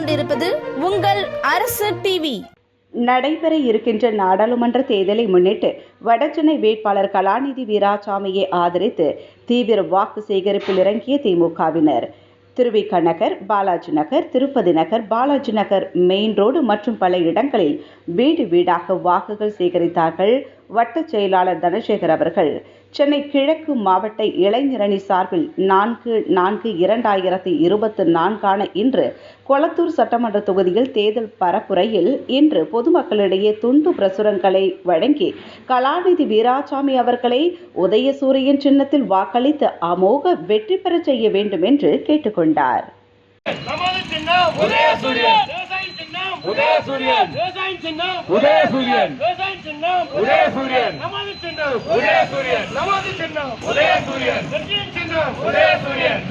கொண்டிருப்பது உங்கள் அரசு டிவி நடைபெற இருக்கின்ற நாடாளுமன்ற தேர்தலை முன்னிட்டு வடசென்னை வேட்பாளர் கலாநிதி வீராசாமியை ஆதரித்து தீவிர வாக்கு சேகரிப்பில் இறங்கிய திமுகவினர். திருவிக நகர் பாலாஜி நகர் திருப்பதி நகர் பாலாஜி நகர் மெயின் ரோடு மற்றும் பல இடங்களில் வீடு வீடாக வாக்குகள் சேகரித்தார்கள் வட்டச் செயலாளர் தனசேகர் அவர்கள். சென்னை கிழக்கு மாவட்ட இளைஞரணி சார்பில் நான்கு நான்கு இரண்டாயிரத்தி இருபத்தி நான்கான இன்று கொளத்தூர் சட்டமன்ற தொகுதியில் தேர்தல் பரப்புரையில் இன்று பொதுமக்களிடையே துண்டு பிரசுரங்களை வழங்கி கலாநிதி வீராசாமி அவர்களை உதயசூரியன் சின்னத்தில் வாக்களித்து அமோக வெற்றி பெறச் செய்ய வேண்டும் என்று கேட்டுக்கொண்டார் உதயசூரியன். சின்னம் உதயசூரியன். சின்னம் சின்னம் உதயசூரியன். நமது சின்னம் உதயசூரியன். நமது சின்னம் உதயசூரியன். வெற்றியின் சின்னம். வெற்றியின் சின்னம் உதயசூரியன்.